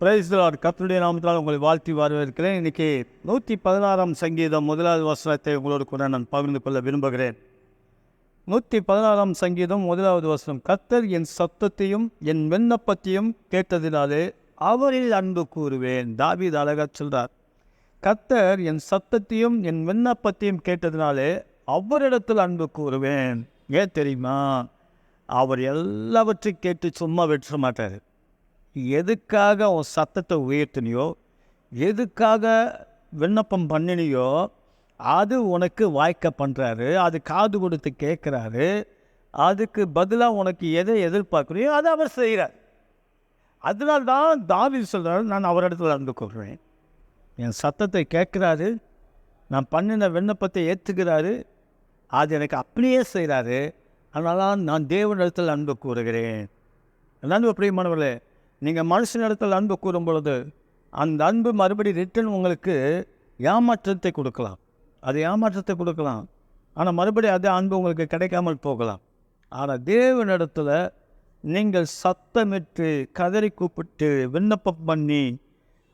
Price கத்தருடைய நாமத்தால் உங்களை வாழ்த்தி வரவேற்கிறேன். இன்னைக்கு நூற்றி பதினாறாம் சங்கீதம் முதலாவது வசனத்தை உங்களோடு கூட நான் பகிர்ந்து கொள்ள விரும்புகிறேன். நூற்றி பதினாறாம் சங்கீதம் முதலாவது வசனம் கத்தர் என் சத்தத்தையும் என் விண்ணப்பத்தையும் கேட்டதினாலே அவரில் அன்பு கூறுவேன். தாவீது அழகா சொல்கிறார் கத்தர் என் சத்தத்தையும் என் விண்ணப்பத்தையும் கேட்டதினாலே அவரிடத்தில் அன்பு கூறுவேன். ஏன் தெரியுமா? அவர் எல்லாவற்றையும் கேட்டு சும்மா வெற்ற மாட்டார். எதுக்காக உன் சத்தத்தை உயர்த்தினியோ எதுக்காக விண்ணப்பம் பண்ணினியோ அது உனக்கு வாய்க்க பண்ணுறாரு அது காது கொடுத்து கேட்குறாரு அதுக்கு பதிலாக உனக்கு எதை எதிர்பார்க்குறியோ அதை அவர் செய்கிறார் அதனால தான் தாவி சொல்கிறாரு நான் அவரிடத்துல அன்பு கொள்கிறேன். என் சத்தத்தை கேட்குறாரு நான் பண்ணின விண்ணப்பத்தை ஏற்றுக்கிறாரு அது எனக்கு அப்படியே செய்கிறாரு அதனால நான் தேவனிடத்தில் அன்பு கூறுகிறேன். அன்பு பிரியமானவர்களே நீங்கள் மனுஷனிடத்தில் அன்பு கூறும் பொழுது அந்த அன்பு மறுபடி ரிட்டன் உங்களுக்கு ஏமாற்றத்தை கொடுக்கலாம். அது ஏமாற்றத்தை கொடுக்கலாம். ஆனால் மறுபடியும் அதே அன்பு உங்களுக்கு கிடைக்காமல் போகலாம். ஆனால் தேவனிடத்தில் நீங்கள் சத்தமிட்டு கதறி கூப்பிட்டு விண்ணப்பம் பண்ணி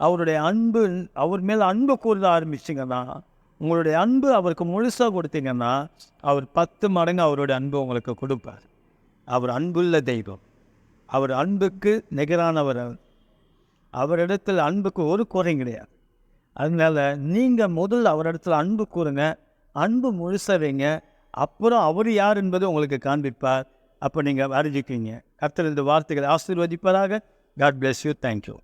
அவருடைய அன்பு அவர் மேல் அன்பு கூறுத ஆரம்பிச்சிங்கன்னா உங்களுடைய அன்பு அவருக்கு முழுசாக கொடுத்தீங்கன்னா அவர் பத்து மடங்கு அவருடைய அன்பு உங்களுக்கு கொடுப்பார். அவர் அன்புள்ள தெய்வம். அவர் அன்புக்கு நிகரானவர் அவர். அவரிடத்தில் அன்புக்கு ஒரு குறையும் கிடையாது. அதனால் நீங்கள் முதல்ல அவரிடத்தில் அன்பு கூறுங்க அன்பு முழுசவைங்க அப்புறம் அவர் யார் என்பது உங்களுக்கு காண்பிப்பார். அப்போ நீங்கள் அறிஞ்சிக்கிங்க கர்த்தர் இந்த வார்த்தைகளை ஆசீர்வதிப்பதாக God bless you thank you